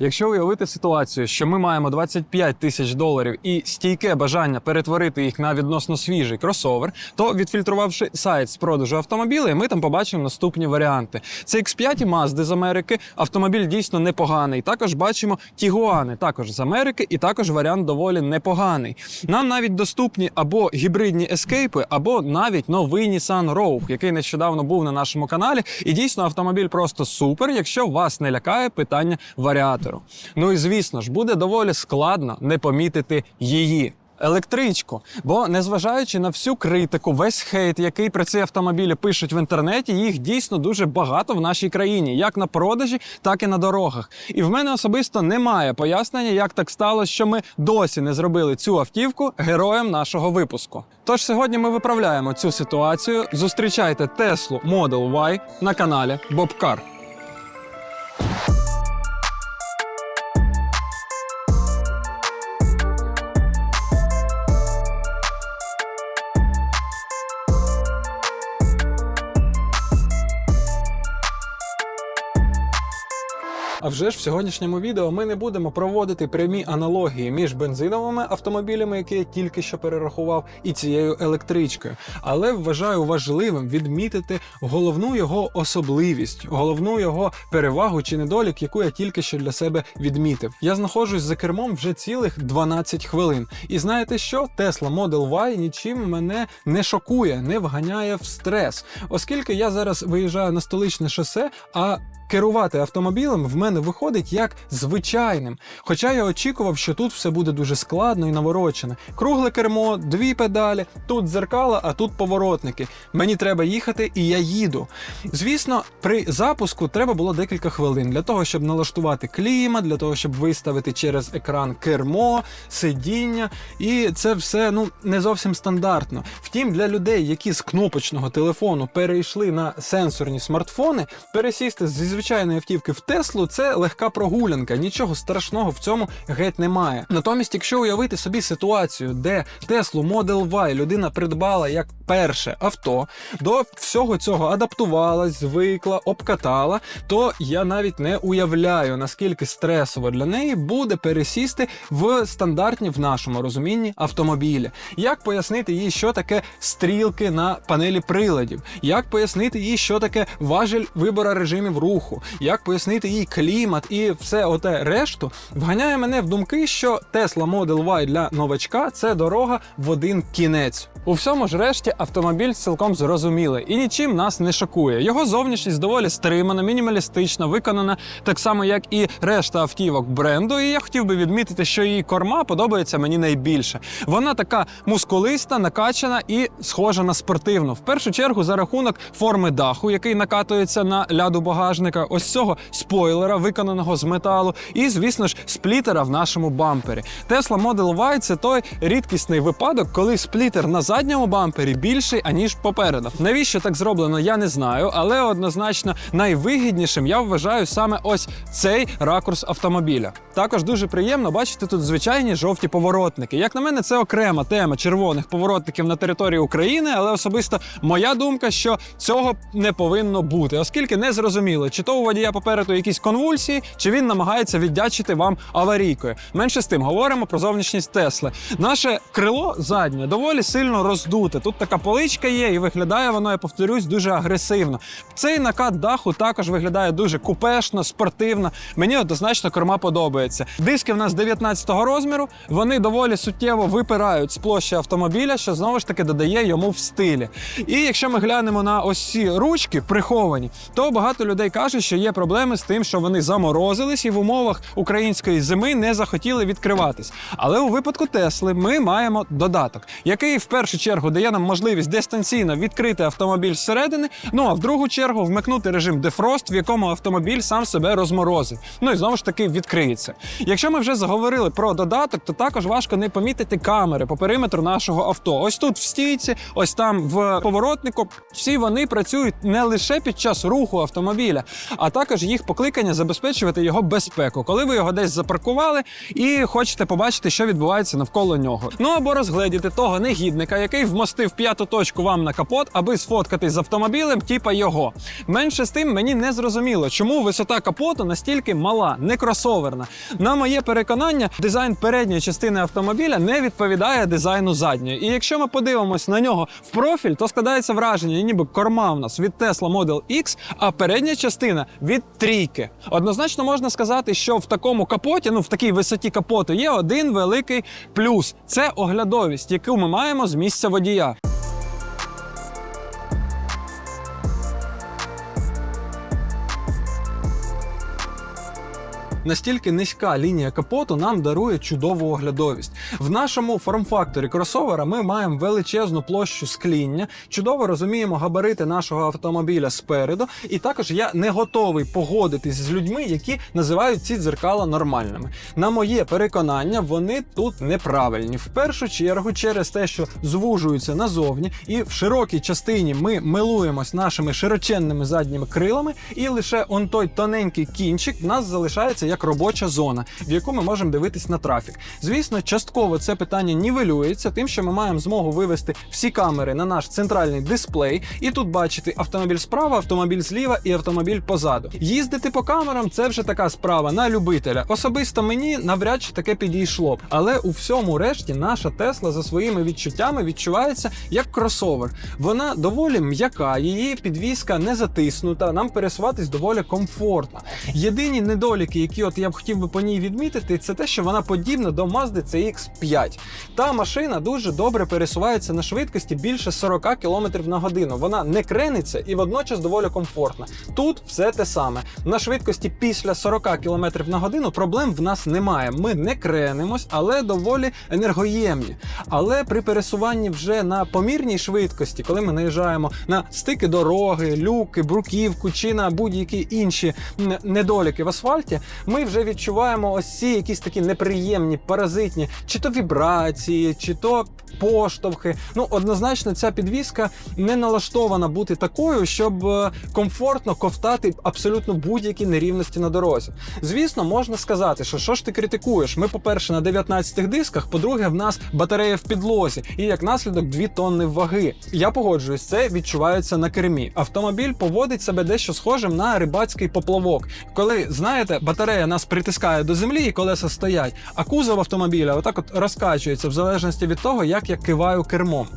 Якщо уявити ситуацію, що ми маємо 25 тисяч доларів і стійке бажання перетворити їх на відносно свіжий кросовер, то відфільтрувавши сайт з продажу автомобілів, ми там побачимо наступні варіанти. Це X5 і Mazda з Америки. Автомобіль дійсно непоганий. Також бачимо Тігуани, також з Америки, і також варіант доволі непоганий. Нам навіть доступні або гібридні ескейпи, або навіть новий Nissan Rogue, який нещодавно був на нашому каналі. І дійсно автомобіль просто супер, якщо вас не лякає питання варіатору. Ну і звісно ж, буде доволі складно не помітити її. Електричку, бо незважаючи на всю критику, весь хейт, який про ці автомобілі пишуть в інтернеті, їх дійсно дуже багато в нашій країні, як на продажі, так і на дорогах. І в мене особисто немає пояснення, як так сталося, що ми досі не зробили цю автівку героєм нашого випуску. Тож сьогодні ми виправляємо цю ситуацію. Зустрічайте Теслу Model Y на каналі Bobcar. А вже ж в сьогоднішньому відео ми не будемо проводити прямі аналогії між бензиновими автомобілями, які я тільки що перерахував, і цією електричкою. Але вважаю важливим відмітити головну його особливість, головну його перевагу чи недолік, яку я тільки що для себе відмітив. Я знаходжусь за кермом вже цілих 12 хвилин. І знаєте що? Tesla Model Y нічим мене не шокує, не вганяє в стрес, оскільки я зараз виїжджаю на столичне шосе, а керувати автомобілем в мене виходить як звичайним. Хоча я очікував, що тут все буде дуже складно і наворочене. Кругле кермо, дві педалі, тут дзеркала, а тут поворотники. Мені треба їхати, і я їду. Звісно, при запуску треба було декілька хвилин для того, щоб налаштувати клімат, для того, щоб виставити через екран кермо, сидіння. І це все ну не зовсім стандартно. Втім, для людей, які з кнопочного телефону перейшли на сенсорні смартфони, пересісти зі звичайної автівки в Теслу це легка прогулянка. Нічого страшного в цьому геть немає. Натомість, якщо уявити собі ситуацію, де Теслу Model Y людина придбала як перше авто, до всього цього адаптувалась, звикла, обкатала, то я навіть не уявляю, наскільки стресово для неї буде пересісти в стандартні в нашому розумінні автомобілі. Як пояснити їй, що таке стрілки на панелі приладів? Як пояснити їй, що таке важель вибора режимів руху? Як пояснити їй клімат і все оте решту? Вганяє мене в думки, що Tesla Model Y для новачка це дорога в один кінець. У всьому ж решті автомобіль цілком зрозумілий і нічим нас не шокує. Його зовнішність доволі стримана, мінімалістична, виконана так само, як і решта автівок бренду. І я хотів би відмітити, що її корма подобається мені найбільше. Вона така мускулиста, накачана і схожа на спортивну. В першу чергу за рахунок форми даху, який накатується на ляду багажника, ось цього спойлера, виконаного з металу, і, звісно ж, сплітера в нашому бампері. Tesla Model Y – це той рідкісний випадок, коли сплітер на задньому бампері більший, аніж попереду. Навіщо так зроблено, я не знаю, але однозначно найвигіднішим я вважаю саме ось цей ракурс автомобіля. Також дуже приємно бачити тут звичайні жовті поворотники. Як на мене, це окрема тема червоних поворотників на території України, але особисто моя думка, що цього не повинно бути, оскільки не зрозуміло, чи то у водія попереду якісь конвульсії, чи він намагається віддячити вам аварійкою. Менше з тим говоримо про зовнішність Тесли. Наше крило заднє доволі сильно роздуте. Тут така поличка є, і виглядає воно, я повторюсь, дуже агресивно. Цей накат даху також виглядає дуже купешно, спортивно. Мені однозначно корма подобається. Диски в нас 19-го розміру, вони доволі суттєво випирають з площі автомобіля, що знову ж таки додає йому в стилі. І якщо ми глянемо на ось ці ручки приховані, то багато людей кажуть, що є проблеми з тим, що вони заморозились і в умовах української зими не захотіли відкриватись. Але у випадку Тесли ми маємо додаток, який в першу чергу дає нам можливість дистанційно відкрити автомобіль зсередини. Ну а в другу чергу вмикнути режим дефрост, в якому автомобіль сам себе розморозить. Ну і знову ж таки відкриється. Якщо ми вже заговорили про додаток, то також важко не помітити камери по периметру нашого авто. Ось тут в стійці, ось там в поворотнику. Всі вони працюють не лише під час руху автомобіля, а також їх покликання забезпечувати його безпеку, коли ви його десь запаркували і хочете побачити, що відбувається навколо нього. Ну або розгледіти того негідника, який вмостив п'яту точку вам на капот, аби сфоткатись з автомобілем, типа його. Менше з тим мені не зрозуміло, чому висота капоту настільки мала, не кросоверна. На моє переконання, дизайн передньої частини автомобіля не відповідає дизайну задньої. І якщо ми подивимось на нього в профіль, то складається враження, ніби корма в нас від Tesla Model X, а передня частина від трійки. Однозначно можна сказати, що в такому капоті, ну в такій висоті капоту, є один великий плюс: це оглядовість, яку ми маємо з місця водія. Настільки низька лінія капоту нам дарує чудову оглядовість. В нашому форм-факторі кросовера ми маємо величезну площу скління, чудово розуміємо габарити нашого автомобіля спереду, і також я не готовий погодитись з людьми, які називають ці дзеркала нормальними. На моє переконання, вони тут неправильні. В першу чергу, через те, що звужуються назовні, і в широкій частині ми милуємось нашими широченними задніми крилами, і лише он той тоненький кінчик в нас залишається як робоча зона, в яку ми можемо дивитись на трафік. Звісно, частково це питання нівелюється, тим, що ми маємо змогу вивести всі камери на наш центральний дисплей, і тут бачити автомобіль справа, автомобіль зліва і автомобіль позаду. Їздити по камерам це вже така справа на любителя. Особисто мені навряд чи таке підійшло б. Але у всьому решті наша Тесла за своїми відчуттями відчувається як кросовер. Вона доволі м'яка, її підвіска не затиснута. Нам пересуватись доволі комфортно. Єдині недоліки, які от я б хотів би по ній відмітити, це те, що вона подібна до Mazda CX-5. Та машина дуже добре пересувається на швидкості більше 40 км на годину. Вона не крениться і водночас доволі комфортна. Тут все те саме. На швидкості після 40 км на годину проблем в нас немає. Ми не кренимось, але доволі енергоємні. Але при пересуванні вже на помірній швидкості, коли ми наїжджаємо на стики дороги, люки, бруківку чи на будь-які інші недоліки в асфальті, ми вже відчуваємо ось ці якісь такі неприємні, паразитні, чи то вібрації, чи то поштовхи. Ну, однозначно, ця підвіска не налаштована бути такою, щоб е, комфортно ковтати абсолютно будь-які нерівності на дорозі. Звісно, можна сказати, що що ж ти критикуєш? Ми, по-перше, на 19 дисках, по-друге, в нас батарея в підлозі, і як наслідок 2 тонни ваги. Я погоджуюсь, це відчувається на кермі. Автомобіль поводить себе дещо схожим на рибацький поплавок. Коли знаєте, батарея нас притискає до землі і колеса стоять, а кузов автомобіля отак от розкачується в залежності від того, як я киваю кермом.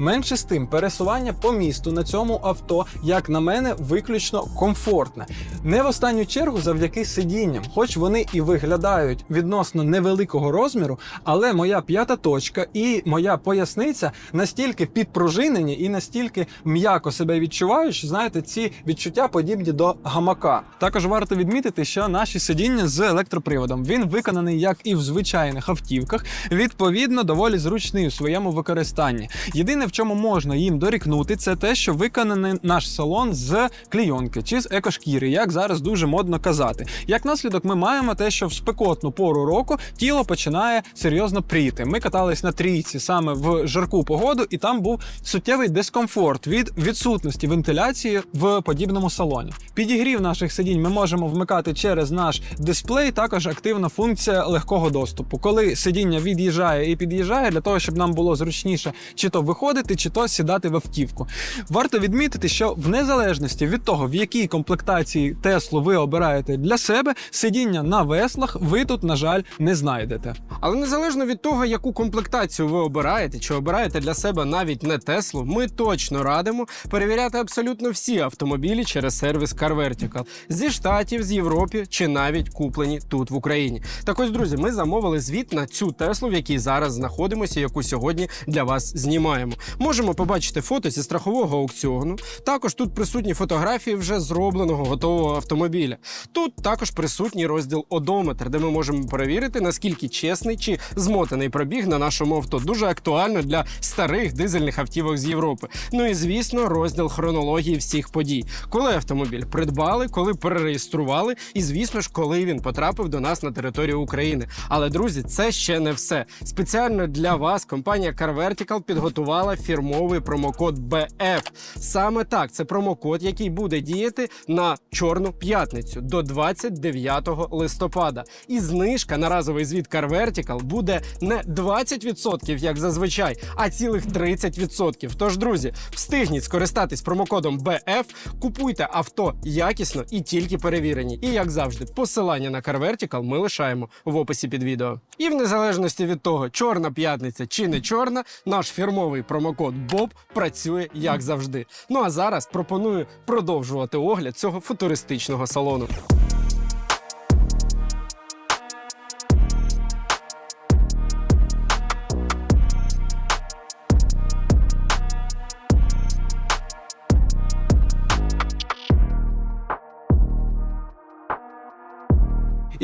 Менше з тим, пересування по місту на цьому авто, як на мене, виключно комфортне. Не в останню чергу завдяки сидінням, хоч вони і виглядають відносно невеликого розміру, але моя п'ята точка і моя поясниця настільки підпружинені і настільки м'яко себе відчувають, що знаєте, ці відчуття подібні до гамака. Також варто відмітити, що наші сидіння з електроприводом він виконаний як і в звичайних автівках, відповідно доволі зручний у своєму використанні. Єдине, в чому можна їм дорікнути, це те, що виконаний наш салон з клійонки чи з екошкіри, як зараз дуже модно казати. Як наслідок, ми маємо те, що в спекотну пору року тіло починає серйозно пріти. Ми катались на трійці саме в жарку погоду, і там був суттєвий дискомфорт від відсутності вентиляції в подібному салоні. Підігрів наших сидінь ми можемо вмикати через наш дисплей. Також активна функція легкого доступу. Коли сидіння від'їжджає і під'їжджає, для того, щоб нам було зручніше чи то виходити, чи то сідати в автівку. Варто відмітити, що в незалежності від того, в якій комплектації Теслу ви обираєте для себе, сидіння на веслах ви тут, на жаль, не знайдете. Але незалежно від того, яку комплектацію ви обираєте, чи обираєте для себе навіть не Теслу, ми точно радимо перевіряти абсолютно всі автомобілі через сервіс Car Vertical зі штатів, з Європи чи навіть куплені тут в Україні. Так ось, друзі, ми замовили звіт на цю Теслу, в якій зараз знаходимося, яку сьогодні для вас знімаємо. Можемо побачити фото зі страхового аукціону. Також тут присутні фотографії вже зробленого готового автомобіля. Тут також присутній розділ одометр, де ми можемо перевірити, наскільки чесний чи змотаний пробіг на нашому авто. Дуже актуально для старих дизельних автівок з Європи. Ну і звісно, розділ хронології всіх подій, коли автомобіль придбали, коли перереєстрували, і звісно ж, коли коли він потрапив до нас на територію України. Але друзі, це ще не все. Спеціально для вас компанія Car Vertical підготувала фірмовий промокод BF. Саме так, це промокод, який буде діяти на чорну п'ятницю до 29 листопада. І знижка на разовий звіт Car буде не 20%, як зазвичай, а цілих 30%. Тож, друзі, встигніть скористатись промокодом BF, купуйте авто якісно і тільки перевірені. І як завжди, посилання на CarVertical ми лишаємо в описі під відео. І в незалежності від того, чорна п'ятниця чи не чорна, наш фірмовий промокод BOB працює як завжди. Ну а зараз пропоную продовжувати огляд цього футуристичного салону.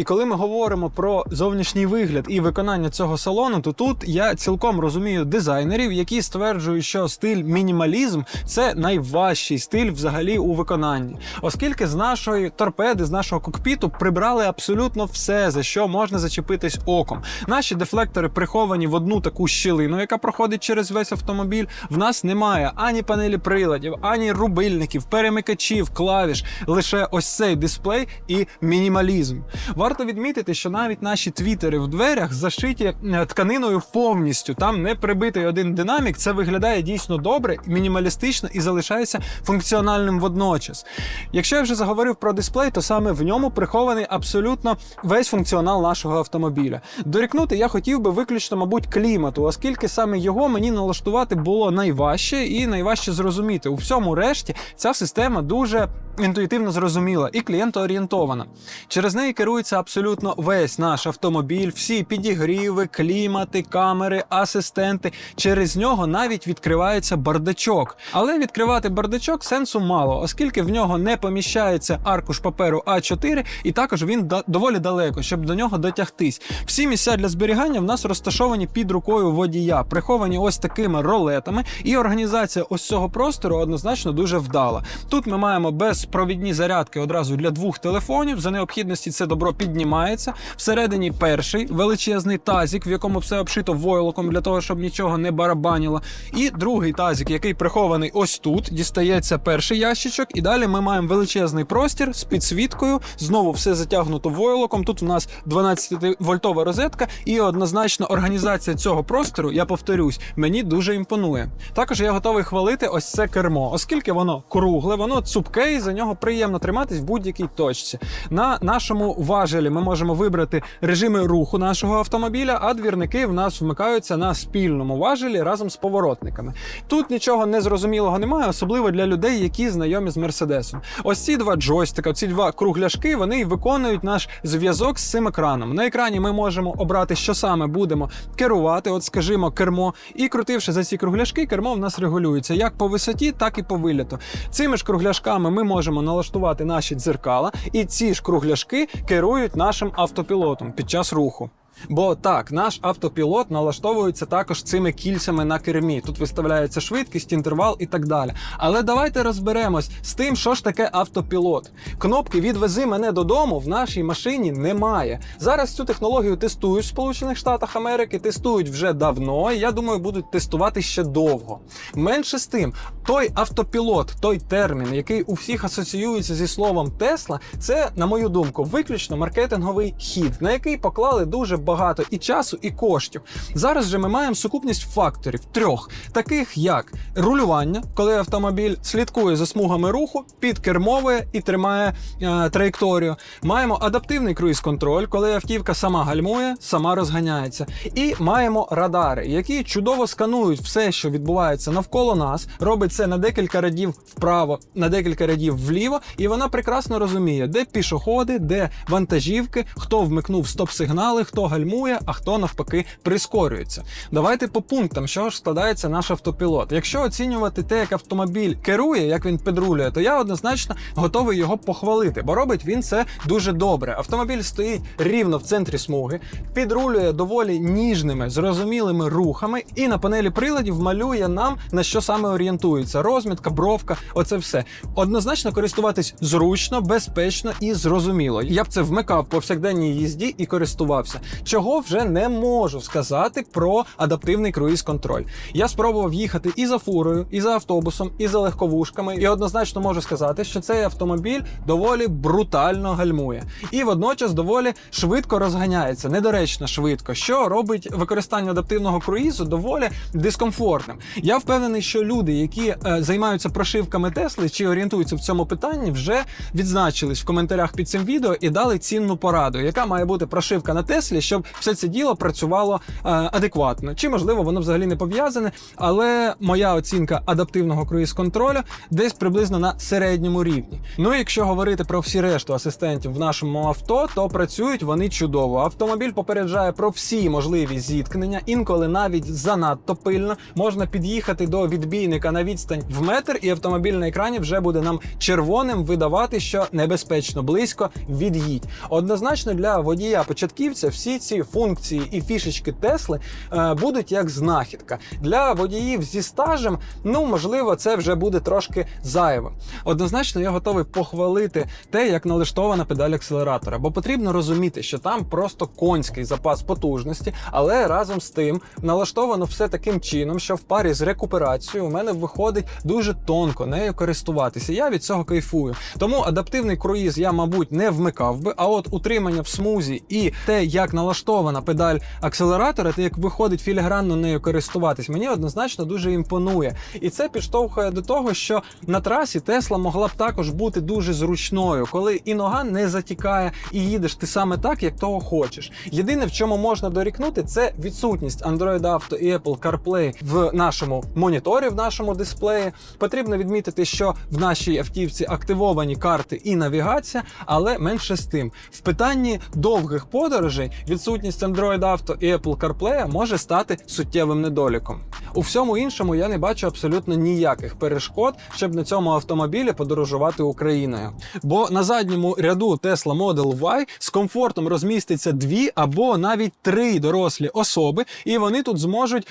Коли ми говоримо про зовнішній вигляд і виконання цього салону, то тут я цілком розумію дизайнерів, які стверджують, що стиль мінімалізм це найважчий стиль взагалі у виконанні, оскільки з нашої торпеди, з нашого кокпіту прибрали абсолютно все, за що можна зачепитись оком. Наші дефлектори приховані в одну таку щілину, яка проходить через весь автомобіль. В нас немає ані панелі приладів, ані рубильників, перемикачів, клавіш. Лише ось цей дисплей і мінімалізм. Варто відмітити, що навіть наші твітери в дверях зашиті е, тканиною повністю. Там не прибитий один динамік. Це виглядає дійсно добре, мінімалістично і залишається функціональним водночас. Якщо я вже заговорив про дисплей, то саме в ньому прихований абсолютно весь функціонал нашого автомобіля. Дорікнути я хотів би виключно, мабуть, клімату, оскільки саме його мені налаштувати було найважче і найважче зрозуміти. У всьому решті ця система дуже інтуїтивно зрозуміла і клієнтоорієнтована. Через неї керується абсолютно весь наш автомобіль, всі підігріви, клімати, камери, асистенти. Через нього навіть відкривається бардачок. Але відкривати бардачок сенсу мало, оскільки в нього не поміщається аркуш паперу А4, і також він доволі далеко, щоб до нього дотягтись. Всі місця для зберігання в нас розташовані під рукою водія, приховані ось такими ролетами, і організація ось цього простору однозначно дуже вдала. Тут ми маємо безпровідні зарядки одразу для двох телефонів. За необхідності це добро піднімається. Всередині перший величезний тазік, в якому все обшито войлоком для того, щоб нічого не барабаніло. І другий тазік, який прихований ось тут. Дістається перший ящичок, і далі ми маємо величезний простір з підсвіткою. Знову все затягнуто войлоком. Тут у нас 12-вольтова розетка, і однозначно організація цього простору, я повторюсь, мені дуже імпонує. Також я готовий хвалити ось це кермо, оскільки воно кругле, воно цупке, і за нього приємно триматись в будь-якій точці. На нашому важелі ми можемо вибрати режими руху нашого автомобіля, а двірники в нас вмикаються на спільному важелі разом з поворотниками. Тут нічого незрозумілого немає, особливо для людей, які знайомі з мерседесом. Ось ці два джойстика, ці два кругляшки, вони виконують наш зв'язок з цим екраном. На екрані ми можемо обрати, що саме будемо керувати, от скажімо, кермо, і крутивши за ці кругляшки, кермо в нас регулюється як по висоті, так і по виліту. Цими ж кругляшками ми можемо налаштувати наші дзеркала, і ці ж кругляшки керують нашим автопілотом під час руху. Бо так, наш автопілот налаштовується також цими кільцями на кермі. Тут виставляється швидкість, інтервал і так далі. Але давайте розберемось з тим, що ж таке автопілот. Кнопки Відвези мене додому в нашій машині немає. Зараз цю технологію тестують в Сполучених Штатах Америки, тестують вже давно. і Я думаю, будуть тестувати ще довго. Менше з тим, той автопілот, той термін, який у всіх асоціюється зі словом Тесла, це, на мою думку, виключно маркетинговий хід, на який поклали дуже багато і часу, і коштів. Зараз же ми маємо сукупність факторів трьох, таких як рулювання, коли автомобіль слідкує за смугами руху, підкермовує і тримає е, траєкторію. Маємо адаптивний круїз-контроль, коли автівка сама гальмує, сама розганяється. І маємо радари, які чудово сканують все, що відбувається навколо нас, робить це на декілька радів вправо, на декілька радів вліво, і вона прекрасно розуміє, де пішоходи, де вантажівки, хто вмикнув стоп-сигнали, хто гальмує, а хто навпаки прискорюється. Давайте по пунктам, що ж складається наш автопілот. Якщо оцінювати те, як автомобіль керує, як він підрулює, то я однозначно готовий його похвалити, бо робить він це дуже добре. Автомобіль стоїть рівно в центрі смуги, підрулює доволі ніжними, зрозумілими рухами, і на панелі приладів малює нам на що саме орієнтується. Розмітка, бровка, оце все. Однозначно користуватись зручно, безпечно і зрозуміло. Я б це вмикав повсякденній їзді і користувався. Чого вже не можу сказати про адаптивний круїз-контроль. Я спробував їхати і за фурою, і за автобусом, і за легковушками, і однозначно можу сказати, що цей автомобіль доволі брутально гальмує і водночас доволі швидко розганяється, недоречно швидко, що робить використання адаптивного круїзу доволі дискомфортним. Я впевнений, що люди, які е, займаються прошивками Тесли чи орієнтуються в цьому питанні, вже відзначились в коментарях під цим відео і дали цінну пораду, яка має бути прошивка на Теслі, щоб все це діло працювало е, адекватно. Чи можливо воно взагалі не пов'язане, але моя оцінка адаптивного круїз-контролю десь приблизно на середньому рівні. Ну якщо говорити про всі решту асистентів в нашому авто, то працюють вони чудово. Автомобіль попереджає про всі можливі зіткнення, інколи навіть занадто пильно можна під'їхати до відбійника на відстань в метр, і автомобіль на екрані вже буде нам червоним видавати, що небезпечно близько від'їдь. Однозначно для водія-початківця всі ці функції і фішечки Тесли е, будуть як знахідка. Для водіїв зі стажем, ну можливо, це вже буде трошки зайвим. Однозначно, я готовий похвалити те, як налаштована педаль акселератора, бо потрібно розуміти, що там просто конський запас потужності, але разом з тим налаштовано все таким чином, що в парі з рекуперацією у мене виходить дуже тонко нею користуватися. Я від цього кайфую. Тому адаптивний круїз я, мабуть, не вмикав би. А от утримання в смузі і те, як налаштована педаль акселератора, те, як виходить філігранно нею користуватись, мені однозначно дуже імпонує. І це підштовхує до того, що на трасі Тесла могла б також бути дуже зручною, коли і нога не затікає, і їдеш ти саме так, як того хочеш. Єдине, в чому можна дорікнути, це відсутність Android Auto і Apple CarPlay в нашому моніторі, в нашому дисплеї. Потрібно відмітити, що в нашій автівці активовані карти і навігація, але менше з тим. В питанні довгих подорожей відсутність Android Auto і Apple CarPlay може стати суттєвим недоліком. У всьому іншому я не бачу абсолютно ніяких перешкод, щоб на цьому автомобілі подорожувати Україною. Бо на задньому ряду Tesla Model Y з комфортом розміститься дві або навіть три дорослі особи, і вони тут зможуть.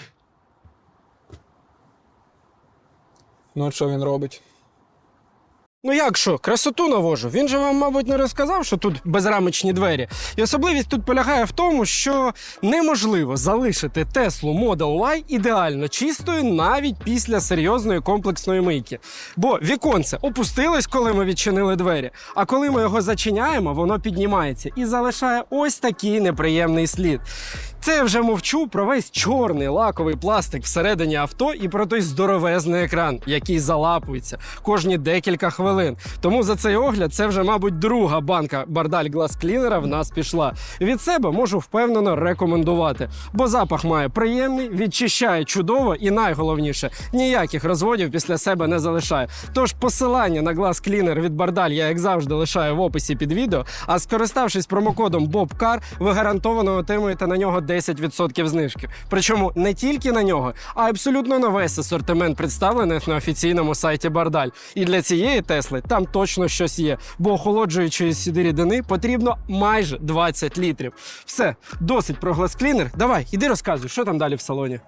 Ну, от що він робить? Ну як що, красоту навожу? Він же вам, мабуть, не розказав, що тут безрамочні двері. І особливість тут полягає в тому, що неможливо залишити Теслу Model Y ідеально чистою навіть після серйозної комплексної мийки. Бо віконце опустилось, коли ми відчинили двері. А коли ми його зачиняємо, воно піднімається і залишає ось такий неприємний слід. Це я вже мовчу про весь чорний лаковий пластик всередині авто і про той здоровезний екран, який залапується кожні декілька хвилин. Тому за цей огляд це вже, мабуть, друга банка Бардаль Глас Клінера в нас пішла. Від себе можу впевнено рекомендувати, бо запах має приємний, відчищає чудово і найголовніше ніяких розводів після себе не залишає. Тож посилання на Глас Клінер від Бардаль я як завжди лишаю в описі під відео. А скориставшись промокодом BOBCAR, ви гарантовано отримуєте на нього 10% знижки. Причому не тільки на нього, а абсолютно на весь асортимент представлених на офіційному сайті Бардаль. І для цієї Тесли там точно щось є, бо охолоджуючої сюди рідини потрібно майже 20 літрів. Все, досить про гласклінер. Давай, іди розказуй, що там далі в салоні.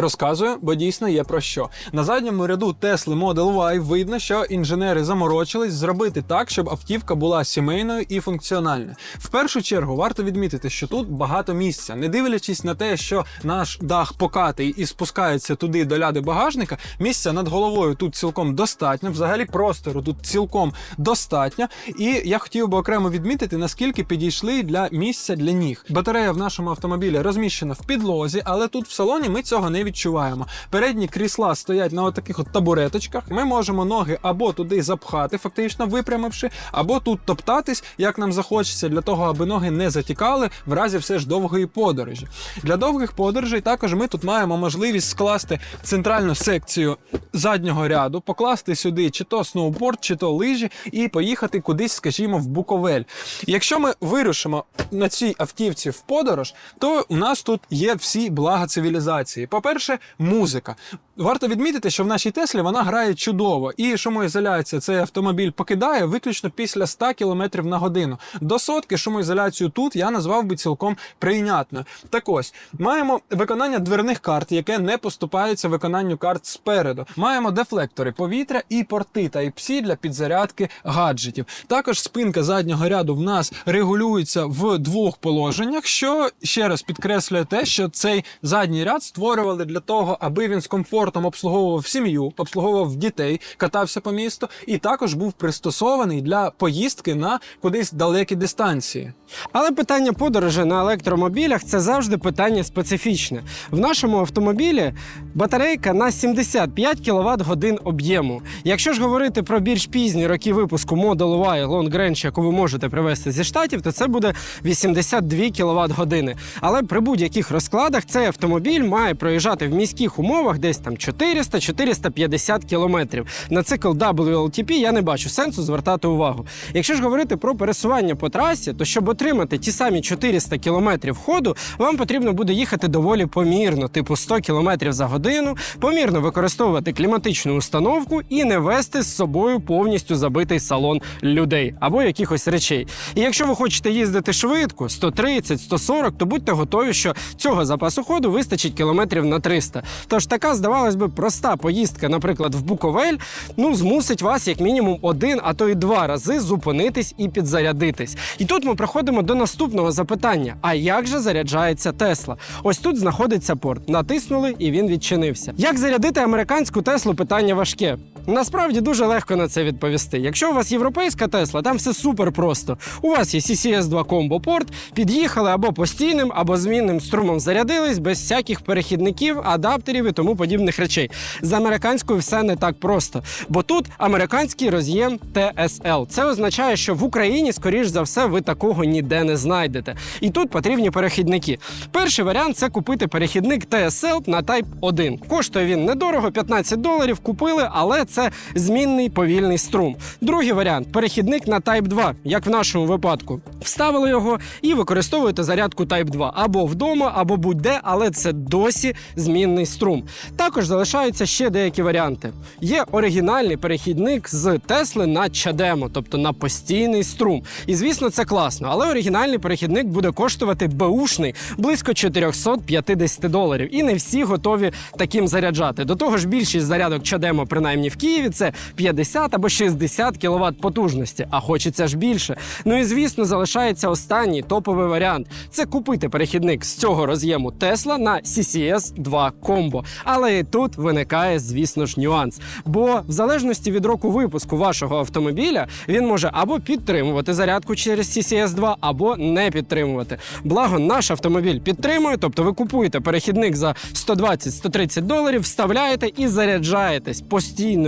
Розказую, бо дійсно є про що. На задньому ряду Tesla Model Y видно, що інженери заморочились зробити так, щоб автівка була сімейною і функціональною. В першу чергу варто відмітити, що тут багато місця, не дивлячись на те, що наш дах покатий і спускається туди до ляди багажника. Місця над головою тут цілком достатньо. Взагалі простору тут цілком достатньо. І я хотів би окремо відмітити, наскільки підійшли для місця для ніг. Батарея в нашому автомобілі розміщена в підлозі, але тут в салоні ми цього не відчуваємо. Передні крісла стоять на таких от табуреточках. Ми можемо ноги або туди запхати, фактично випрямивши, або тут топтатись, як нам захочеться, для того, аби ноги не затікали в разі все ж довгої подорожі. Для довгих подорожей також ми тут маємо можливість скласти центральну секцію заднього ряду, покласти сюди чи то сноуборд, чи то лижі, і поїхати кудись, скажімо, в Буковель. Якщо ми вирушимо на цій автівці в подорож, то у нас тут є всі блага цивілізації. По-перше, музика. Варто відмітити, що в нашій Теслі вона грає чудово, і шумоізоляція цей автомобіль покидає виключно після 100 км на годину. До сотки шумоізоляцію тут я назвав би цілком прийнятною. Так ось маємо виконання дверних карт, яке не поступається виконанню карт спереду. Маємо дефлектори повітря і порти Type-C для підзарядки гаджетів. Також спинка заднього ряду в нас регулюється в двох положеннях, що ще раз підкреслює те, що цей задній ряд створювали для того, аби він з комфортом обслуговував сім'ю, обслуговував дітей, катався по місту, і також був пристосований для поїздки на кудись далекі дистанції. Але питання подорожі на електромобілях це завжди питання специфічне. В нашому автомобілі батарейка на 75 кВт годин об'єму. Якщо ж говорити про більш пізні роки випуску Model Y Long Range, яку ви можете привезти зі штатів, то це буде 82 кВт години. Але при будь-яких розкладах цей автомобіль має проїжджати в міських умовах десь там 400-450 кілометрів. На цикл WLTP я не бачу сенсу звертати увагу. Якщо ж говорити про пересування по трасі, то щоб отримати ті самі 400 кілометрів ходу, вам потрібно буде їхати доволі помірно, типу 100 кілометрів за годину, помірно використовувати кліматичну установку і не вести з собою повністю забитий салон людей або якихось речей. І якщо ви хочете їздити швидко, 130-140, то будьте готові, що цього запасу ходу вистачить кілометрів на 300. Тож така, здавалось би, проста поїздка, наприклад, в Буковель, ну змусить вас як мінімум один, а то й два рази зупинитись і підзарядитись. І тут ми приходимо до наступного запитання: а як же заряджається Тесла? Ось тут знаходиться порт. Натиснули і він відчинився. Як зарядити американську Теслу? Питання важке. Насправді дуже легко на це відповісти. Якщо у вас європейська Тесла, там все супер просто. У вас є CCS 2 Combo порт, під'їхали або постійним, або змінним струмом зарядились без всяких перехідників, адаптерів і тому подібних речей. З американською все не так просто, бо тут американський роз'єм TSL. Це означає, що в Україні, скоріш за все, ви такого ніде не знайдете. І тут потрібні перехідники. Перший варіант це купити перехідник TSL на Type 1. Коштує він недорого, 15 доларів. Купили, але це змінний повільний струм. Другий варіант перехідник на Type 2, як в нашому випадку. Вставили його і використовуєте зарядку Type 2 або вдома, або будь-де, але це досі змінний струм. Також залишаються ще деякі варіанти. Є оригінальний перехідник з Тесли на чадемо, тобто на постійний струм. І звісно, це класно, але оригінальний перехідник буде коштувати беушний близько 450 доларів. І не всі готові таким заряджати. До того ж, більшість зарядок чадемо, принаймні в Києві, це 50 або 60 кВт потужності, а хочеться ж більше. Ну і звісно, залишається останній топовий варіант: це купити перехідник з цього роз'єму Tesla на CCS 2 Combo. Але і тут виникає, звісно ж, нюанс. Бо в залежності від року випуску вашого автомобіля він може або підтримувати зарядку через CCS 2, або не підтримувати. Благо, наш автомобіль підтримує, тобто ви купуєте перехідник за 120-130 доларів, вставляєте і заряджаєтесь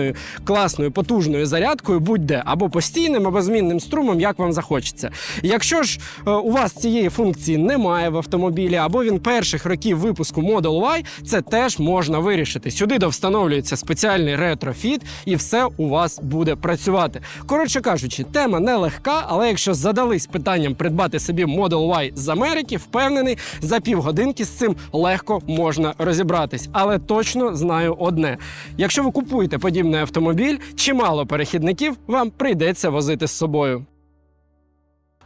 постійною класною потужною зарядкою, будь-де або постійним, або змінним струмом, як вам захочеться. Якщо ж е, у вас цієї функції немає в автомобілі, або він перших років випуску Model Y, це теж можна вирішити. Сюди довстановлюється спеціальний ретрофіт, і все у вас буде працювати. Коротше кажучи, тема не легка, але якщо задались питанням придбати собі Model Y з Америки, впевнений, за півгодинки з цим легко можна розібратись. Але точно знаю одне: якщо ви купуєте подібний автомобіль, чимало перехідників вам прийдеться возити з собою.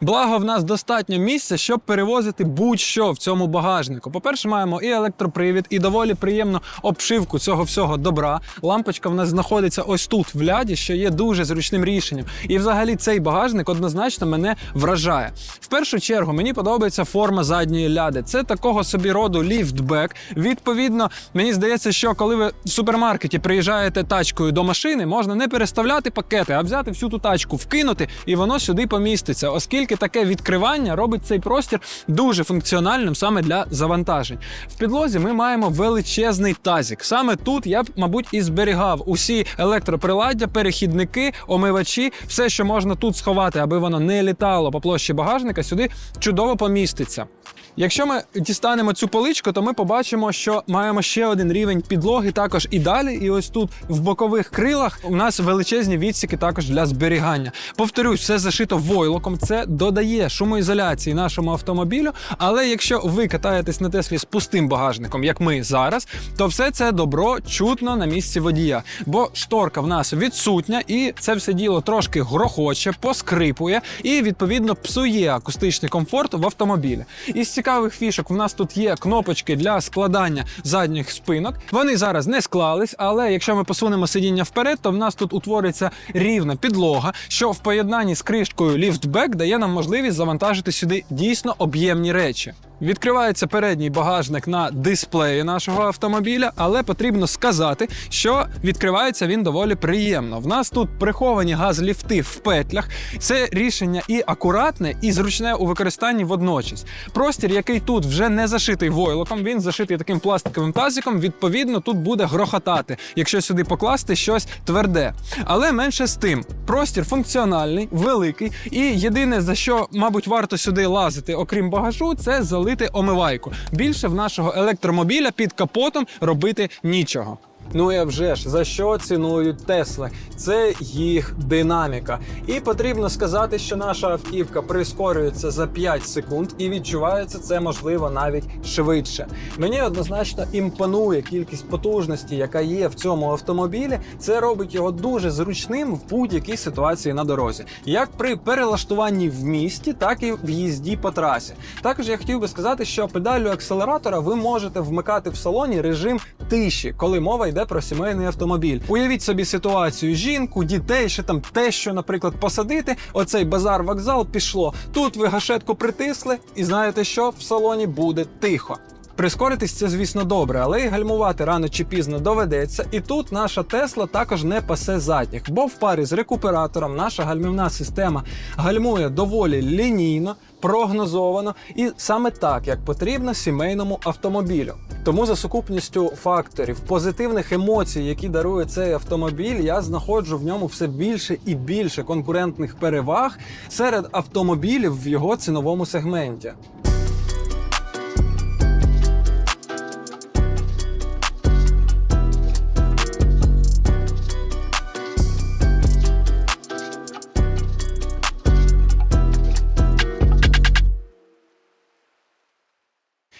Благо, в нас достатньо місця, щоб перевозити будь-що в цьому багажнику. По-перше, маємо і електропривід, і доволі приємну обшивку цього всього добра. Лампочка в нас знаходиться ось тут, в ляді, що є дуже зручним рішенням. І взагалі цей багажник однозначно мене вражає. В першу чергу мені подобається форма задньої ляди. Це такого собі роду ліфтбек. Відповідно, мені здається, що коли ви в супермаркеті приїжджаєте тачкою до машини, можна не переставляти пакети, а взяти всю ту тачку, вкинути, і воно сюди поміститься, оскільки. Оскільки таке відкривання робить цей простір дуже функціональним саме для завантажень. В підлозі ми маємо величезний тазік. Саме тут я б, мабуть, і зберігав усі електроприладдя, перехідники, омивачі, все, що можна тут сховати, аби воно не літало по площі багажника, сюди чудово поміститься. Якщо ми дістанемо цю поличку, то ми побачимо, що маємо ще один рівень підлоги, також і далі. І ось тут в бокових крилах у нас величезні відсіки також для зберігання. Повторюсь, все зашито войлоком. Це додає шумоізоляції нашому автомобілю. Але якщо ви катаєтесь на Теслі з пустим багажником, як ми зараз, то все це добро чутно на місці водія. Бо шторка в нас відсутня, і це все діло трошки грохоче, поскрипує і відповідно псує акустичний комфорт в автомобілі. Із цікавих фішок в нас тут є кнопочки для складання задніх спинок. Вони зараз не склались, але якщо ми посунемо сидіння вперед, то в нас тут утвориться рівна підлога, що в поєднанні з кришкою ліфтбек дає нам можливість завантажити сюди дійсно об'ємні речі. Відкривається передній багажник на дисплеї нашого автомобіля, але потрібно сказати, що відкривається він доволі приємно. В нас тут приховані газ-ліфти в петлях. Це рішення і акуратне, і зручне у використанні водночас. Простір, який тут вже не зашитий войлоком, він зашитий таким пластиковим тазиком. Відповідно, тут буде грохотати, якщо сюди покласти щось тверде. Але менше з тим, простір функціональний, великий, і єдине за що, мабуть, варто сюди лазити, окрім багажу, це залити омивайку. Більше в нашого електромобіля під капотом робити нічого. Ну і вже ж за що цінують Тесли? Це їх динаміка. І потрібно сказати, що наша автівка прискорюється за 5 секунд і відчувається це можливо навіть швидше. Мені однозначно імпонує кількість потужності, яка є в цьому автомобілі. Це робить його дуже зручним в будь-якій ситуації на дорозі, як при перелаштуванні в місті, так і в їзді по трасі. Також я хотів би сказати, що педалю акселератора ви можете вмикати в салоні режим тиші, коли мова йде про сімейний автомобіль. Уявіть собі ситуацію: жінку, дітей, ще там те, що, наприклад, посадити. Оцей базар вокзал пішло. Тут ви гашетку притисли, і знаєте, що в салоні буде тихо. Прискоритись це, звісно, добре, але і гальмувати рано чи пізно доведеться. І тут наша Тесла також не пасе задніх, бо в парі з рекуператором наша гальмівна система гальмує доволі лінійно, прогнозовано і саме так, як потрібно сімейному автомобілю. Тому за сукупністю факторів, позитивних емоцій, які дарує цей автомобіль, я знаходжу в ньому все більше і більше конкурентних переваг серед автомобілів в його ціновому сегменті.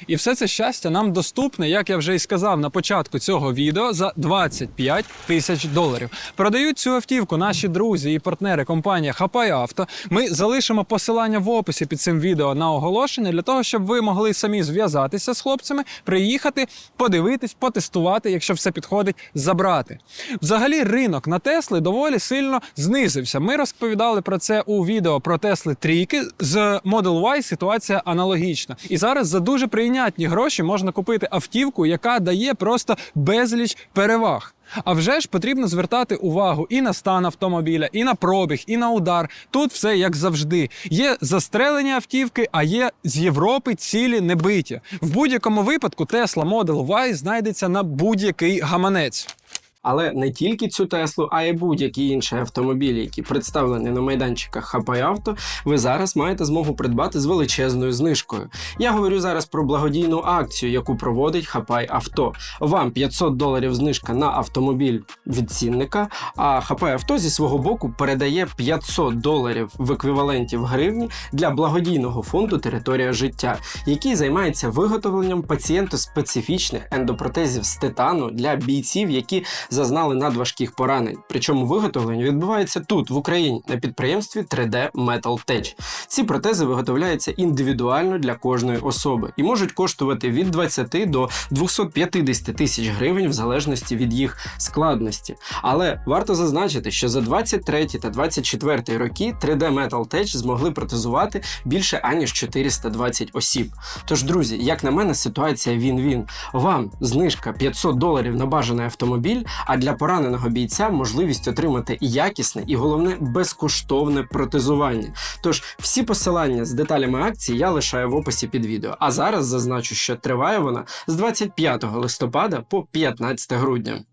І все це щастя нам доступне, як я вже і сказав на початку цього відео, за 25 тисяч доларів. Продають цю автівку наші друзі і партнери компанія Хапай Авто. Ми залишимо посилання в описі під цим відео на оголошення для того, щоб ви могли самі зв'язатися з хлопцями, приїхати, подивитись, потестувати, якщо все підходить, забрати. Взагалі, ринок на Тесли доволі сильно знизився. Ми розповідали про це у відео про Тесли трійки. З Model Y ситуація аналогічна. І зараз за дуже прийнятні гроші можна купити автівку, яка дає просто безліч переваг. А вже ж потрібно звертати увагу і на стан автомобіля, і на пробіг, і на удар. Тут все як завжди. Є застрелення автівки, а є з Європи цілі небиті. В будь-якому випадку Tesla Model Y знайдеться на будь-який гаманець. Але не тільки цю Теслу, а й будь-які інші автомобілі, які представлені на майданчиках Хапай Авто, ви зараз маєте змогу придбати з величезною знижкою. Я говорю зараз про благодійну акцію, яку проводить Хапай Авто. Вам 500 доларів знижка на автомобіль від цінника, а Хапай Авто зі свого боку передає 500 доларів в еквіваленті в гривні для благодійного фонду Територія життя, який займається виготовленням пацієнтоспецифічних ендопротезів з титану для бійців, які зазнали надважких поранень. Причому виготовлення відбувається тут, в Україні, на підприємстві 3D Metal Tech. Ці протези виготовляються індивідуально для кожної особи і можуть коштувати від 20 до 250 тисяч гривень в залежності від їх складності. Але варто зазначити, що за 23 та 24 роки 3D Metal Tech змогли протезувати більше аніж 420 осіб. Тож, друзі, як на мене, ситуація він-він. Вам знижка 500 доларів на бажаний автомобіль, А для пораненого бійця можливість отримати якісне і головне безкоштовне протезування. Тож всі посилання з деталями акції я лишаю в описі під відео. А зараз зазначу, що триває вона з 25 листопада по 15 грудня.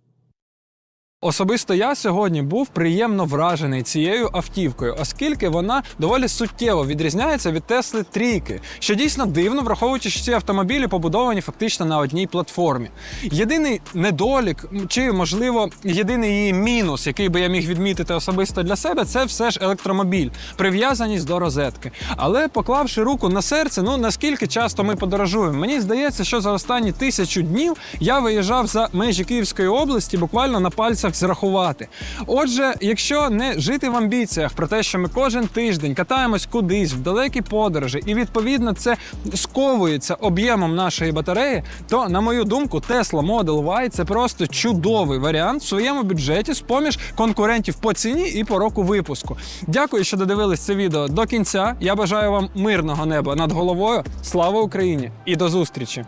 Особисто я сьогодні був приємно вражений цією автівкою, оскільки вона доволі суттєво відрізняється від Тесли трійки, що дійсно дивно, враховуючи, що ці автомобілі побудовані фактично на одній платформі. Єдиний недолік, чи можливо єдиний її мінус, який би я міг відмітити особисто для себе, це все ж електромобіль, прив'язаність до розетки. Але поклавши руку на серце, ну наскільки часто ми подорожуємо, мені здається, що за останні тисячу днів я виїжджав за межі Київської області буквально на пальцях зрахувати. Отже, якщо не жити в амбіціях про те, що ми кожен тиждень катаємось кудись в далекі подорожі, і відповідно це сковується об'ємом нашої батареї, то на мою думку, Tesla Model Y це просто чудовий варіант в своєму бюджеті з поміж конкурентів по ціні і по року випуску. Дякую, що додивились це відео до кінця. Я бажаю вам мирного неба над головою. Слава Україні і до зустрічі!